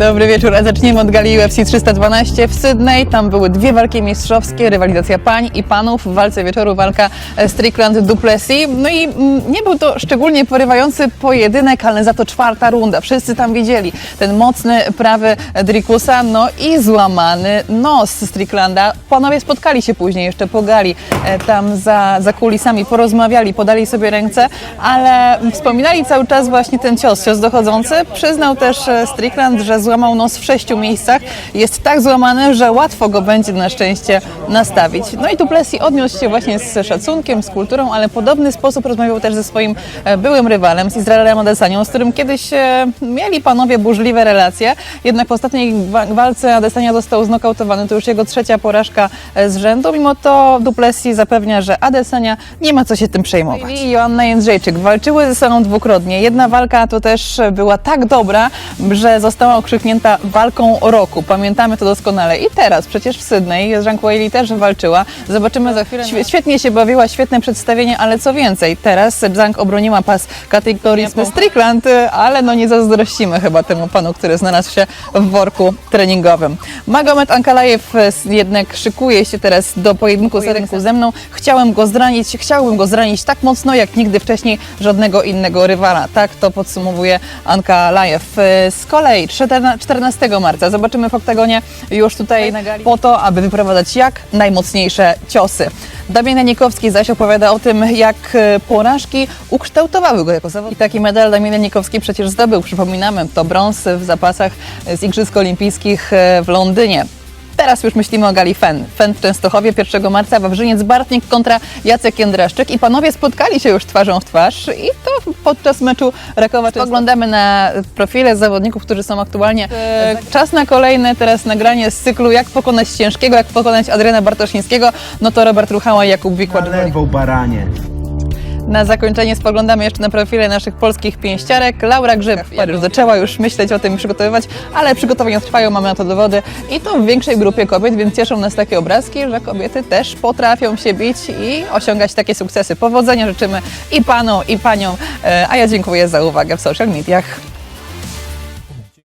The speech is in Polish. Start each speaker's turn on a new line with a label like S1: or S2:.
S1: Dobry wieczór, a zaczniemy od gali UFC 312 w Sydney. Tam były dwie walki mistrzowskie, rywalizacja pań i panów. W walce wieczoru walka e, Strickland-Duplessis. No i mm, nie był to szczególnie porywający pojedynek, ale za to czwarta runda. Wszyscy tam widzieli ten mocny prawy Drikusa, no i złamany nos Stricklanda. Panowie spotkali się później jeszcze po gali, e, tam za, za kulisami, porozmawiali, podali sobie ręce, ale wspominali cały czas właśnie ten cios, cios dochodzący. Przyznał też e, Strickland, że złamał nos w sześciu miejscach. Jest tak złamany, że łatwo go będzie na szczęście nastawić. No i Duplessis odniósł się właśnie z szacunkiem, z kulturą, ale podobny sposób rozmawiał też ze swoim e, byłym rywalem, z Izraelem Adesanią, z którym kiedyś e, mieli panowie burzliwe relacje. Jednak w ostatniej wa- walce Adesania został znokautowany. To już jego trzecia porażka e, z rzędu. Mimo to Duplessis zapewnia, że Adesania nie ma co się tym przejmować. I Joanna Jędrzejczyk walczyły ze sobą dwukrotnie. Jedna walka to też była tak dobra, że została okrzyknięta walką roku. Pamiętamy to doskonale. I teraz przecież w Sydney Zhang Weili też walczyła. Zobaczymy za chwilę. Świe- Świetnie się bawiła, świetne przedstawienie, ale co więcej, teraz Zhang obroniła pas kategorii Strickland, ale no nie zazdrościmy chyba temu panu, który znalazł się w worku treningowym. Magomed Ankalajew e, jednak szykuje się teraz do pojedynku z rynku ze mną. Chciałem go zranić, chciałbym go zranić tak mocno, jak nigdy wcześniej żadnego innego rywala. Tak to podsumowuje Anka Lajew. E, Z kolei 14 14 marca zobaczymy w oktagonie już tutaj po to, aby wyprowadzać jak najmocniejsze ciosy. Damian Janikowski zaś opowiada o tym, jak e, porażki ukształtowały go jako zawodnika. I taki medal Damian Janikowski przecież zdobył, przypominamy, to brąz w zapasach z Igrzysk Olimpijskich e, w Londynie. Teraz już myślimy o gali FEN. FEN w Częstochowie 1 marca Wawrzyniec Bartnik kontra Jacek Jędraszczyk i panowie spotkali się już twarzą w twarz i to podczas meczu Rakowa Częstochowa. Oglądamy na profile zawodników, którzy są aktualnie. E, Czas na kolejne teraz nagranie z cyklu Jak pokonać ciężkiego, jak pokonać Adriana Bartoszyńskiego, no to Robert Ruchała i Jakub Wikłacz.
S2: Na lewo, baranie.
S1: Na zakończenie spoglądamy jeszcze na profile naszych polskich pięściarek. Laura Grzyb już zaczęła już myśleć o tym przygotowywać, ale przygotowania trwają, mamy na to dowody i to w większej grupie kobiet, więc cieszą nas takie obrazki, że kobiety też potrafią się bić i osiągać takie sukcesy. Powodzenia życzymy i panom, i paniom, E, a ja dziękuję za uwagę w social mediach.